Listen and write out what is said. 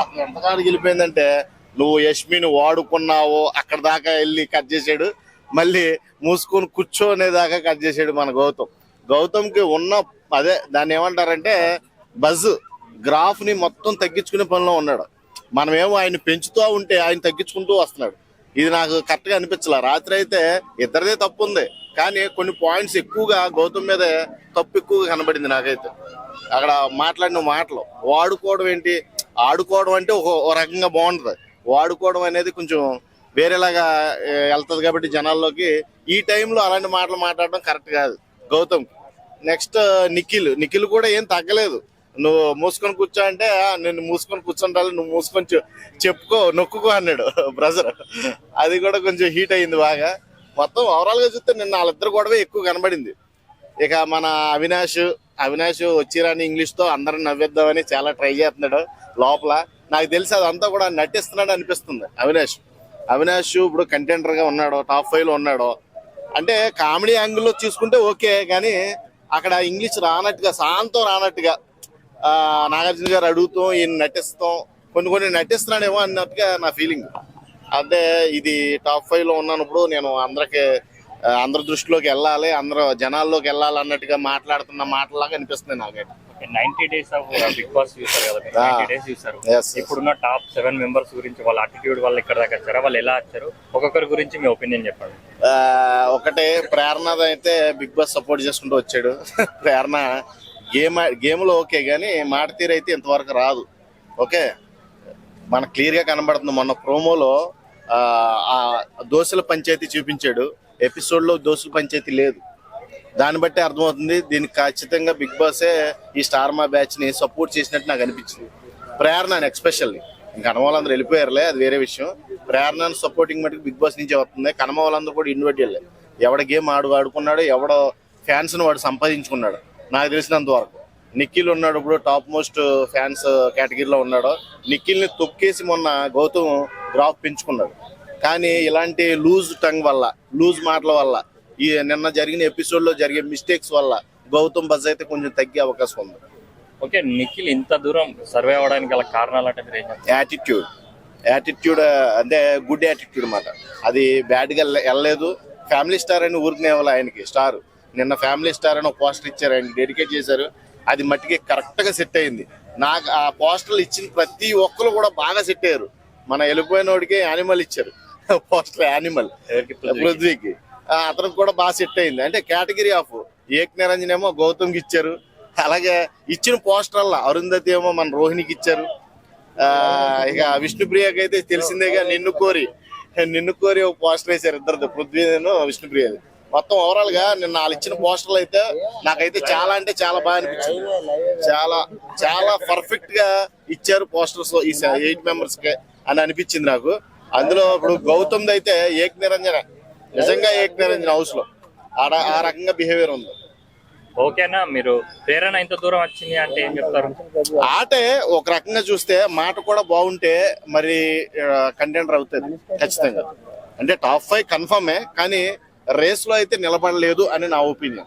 అసలు ఎంతకాడికి వెళ్ళిపోయిందంటే నువ్వు యష్మిని వాడుకున్నావు అక్కడ దాకా వెళ్ళి కట్ చేసాడు మళ్ళీ మూసుకొని కూర్చోనేదాకా కట్ చేసాడు మన గౌతమ్. గౌతమ్కి ఉన్న అదే దాన్ని ఏమంటారంటే బజ్ గ్రాఫ్ని మొత్తం తగ్గించుకునే పనిలో ఉన్నాడు. మనమేమో ఆయన పెంచుతూ ఉంటే ఆయన తగ్గించుకుంటూ వస్తున్నాడు. ఇది నాకు కరెక్ట్గా అనిపించలే. రాత్రి అయితే ఇద్దరిదే తప్పు ఉంది. కానీ కొన్ని పాయింట్స్ ఎక్కువగా గౌతమ్ మీదే తప్పు ఎక్కువగా కనబడింది నాకైతే. అక్కడ మాట్లాడిన మాటలు వాడుకోవడం ఏంటి ఆడుకోవడం అంటే ఒక రకంగా బాగుంటుంది. వాడుకోవడం అనేది కొంచెం వేరేలాగా వెళ్తుంది కాబట్టి జనాల్లోకి ఈ టైంలో అలాంటి మాటలు మాట్లాడడం కరెక్ట్ కాదు. గౌతమ్ నెక్స్ట్ నిఖిల్. నిఖిల్ కూడా ఏం తగ్గలేదు. నువ్వు మూసుకొని కూర్చో అంటే నేను మూసుకొని కూర్చుంటాను నువ్వు మూసుకొని చె- చెప్పుకో నొక్కుకో అన్నాడు బ్రదర్ అది కూడా కొంచెం హీట్ అయింది బాగా. మొత్తం ఓవరాల్గా చూస్తే నిన్న వాళ్ళిద్దరు గొడవ ఎక్కువ కనబడింది. ఇక మన అవినాష్ అవినాష్ వచ్చిరాని ఇంగ్లీష్తో అందరం నవ్వేద్దామని చాలా ట్రై చేస్తున్నాడు. లోపల. నాకు తెలిసి అదంతా కూడా నటిస్తున్నాడు అనిపిస్తుంది. అవినాష్. అవినాష్ ఇప్పుడు కంటెంటర్గా ఉన్నాడు టాప్ ఫైవ్లో ఉన్నాడు. అంటే కామెడీ యాంగిల్లో చూసుకుంటే ఓకే కానీ అక్కడ ఇంగ్లీష్ రానట్టుగా శాంతం రానట్టుగా ఆ, నాగార్జున గారు అడుగుతాం ఈయన నటిస్తాం కొన్ని కొన్ని నటిస్తున్నాడేమో అన్నట్టుగా నా ఫీలింగ్ అంటే ఇది టాప్ ఫైవ్లో ఉన్నప్పుడు నేను అందరికి అందరి దృష్టిలోకి వెళ్ళాలి అందరూ జనాల్లోకి వెళ్ళాలి అన్నట్టుగా మాట్లాడుతున్న మాటలాగా అనిపిస్తుంది నాకైతే. Ninety days of Bigg Boss చూసారు కదా. నైన్టీ డేస్ చూసారు. ఇప్పుడున్న టాప్ సెవెన్ మెంబర్స్ గురించి వాళ్ళ అటిట్యూడ్ వాళ్ళు ఇక్కడ దాకా వచ్చారా? వాళ్ళు ఎలా వచ్చారు? ఒక్కొక్కరి గురించి మీ ఒపీనియన్ చెప్పండి. ఒకటే ప్రేరణ అయితే బిగ్ బాస్ సపోర్ట్ చేసుకుంటూ వచ్చాడు. ప్రేరణ గేమ్ గేమ్లో ఓకే కానీ మాట తీరు అయితే ఇంతవరకు రాదు. ఓకే? మనకు క్లియర్గా కనబడుతుంది. మొన్న ప్రోమోలో దోశల పంచాయతీ చూపించాడు. ఎపిసోడ్లో దోశల పంచాయతీ లేదు. దాన్ని బట్టి అర్థమవుతుంది దీనికి ఖచ్చితంగా బిగ్ బాసే ఈ స్టార్ మా బ్యాచ్ని సపోర్ట్ చేసినట్టు నాకు అనిపించింది. ప్రేరణ అని ఎక్స్పెషల్లీ. ఇంకా కనమ వాళ్ళందరూ వెళ్ళిపోయారులే అది వేరే విషయం. ప్రేరణ సపోర్టింగ్ మటుకు బిగ్ బాస్ నుంచే వస్తుంది. కనమ వాళ్ళందరూ కూడా ఇండివిజువల్ ఎవడ గేమ్ ఆడు ఆడుకున్నాడు ఎవడో ఫ్యాన్స్ను వాడు సంపాదించుకున్నాడు నాకు తెలిసినంత వరకు. నిఖిల్ ఉన్నాడు ఇప్పుడు టాప్ మోస్ట్ ఫ్యాన్స్ కేటగిరీలో ఉన్నాడు. నిఖిల్ని తొక్కేసి మొన్న గౌతమ్ గ్రాఫ్ పెంచుకున్నాడు. కానీ ఇలాంటి లూజ్ టంగ్ వల్ల లూజ్ మాటల వల్ల ఈ నిన్న జరిగిన ఎపిసోడ్లో జరిగే మిస్టేక్స్ వల్ల గౌతమ్ బజ్ అయితే కొంచెం తగ్గే అవకాశం ఉంది. ఓకే నిఖిల్ ఇంత దూరం సర్వే అవ్వడానికి గల కారణాలు అంటే మీరు ఏం చెప్తారు? యాటిట్యూడ్ యాటిట్యూడ్ అంటే గుడ్ యాటిట్యూడ్ అన్నమాట. అది బ్యాడ్గా వెళ్ళలేదు. ఫ్యామిలీ స్టార్ అని ఊరికి ఇవ్వాలి ఆయనకి స్టార్ నిన్న ఫ్యామిలీ స్టార్ అని ఒక పోస్టర్ ఇచ్చారు ఆయన డెడికేట్ చేశారు. అది మట్టికి కరెక్ట్గా సెట్ అయింది. నాకు ఆ పోస్టర్లు ఇచ్చిన ప్రతి ఒక్కరు కూడా బాగా సెట్ అయ్యారు. మన వెళ్ళిపోయినోడికి యానిమల్ ఇచ్చారు. పోస్టర్ యానిమల్ ఎవరికి? పృథ్వీకి? అతనికి కూడా బాగా సెట్ అయింది. అంటే కేటగిరీ ఆఫ్ ఏక్ నిరంజన్ ఏమో గౌతమ్కి ఇచ్చారు. అలాగే ఇచ్చిన పోస్టర్ల అరుంధతి ఏమో మన రోహిణికి ఇచ్చారు. ఆ ఇక విష్ణుప్రియకి అయితే తెలిసిందేగా నిన్ను కోరి. నిన్ను కోరి ఒక పోస్టర్ వేశారు ఇద్దరు పృథ్వీను విష్ణుప్రియది. మొత్తం ఓవరాల్గా నిన్న వాళ్ళు ఇచ్చిన పోస్టర్లు అయితే నాకైతే చాలా అంటే చాలా బాగా అనిపించింది. చాలా చాలా పర్ఫెక్ట్గా ఇచ్చారు పోస్టర్స్ ఈ ఎయిట్ మెంబర్స్కి అని అనిపించింది నాకు. అందులో ఇప్పుడు గౌతమ్ అయితే ఏక్ నిరంజన నిజంగా ఏక్ నిరంజన హౌస్లో. ఆ రకంగా బిహేవియర్ ఉంది. ఓకేనా మీరు ప్రేరణ ఇంత దూరం వచ్చింది అంటే ఏం చెప్తారు? ఆటే ఒక రకంగా చూస్తే మాట కూడా బాగుంటే మరి కంటెంటర్ అవుతుంది ఖచ్చితంగా. అంటే టాప్ ఫైవ్ కన్ఫర్మే కానీ రేస్లో అయితే నిలబడలేదు అని నా ఒపీనియన్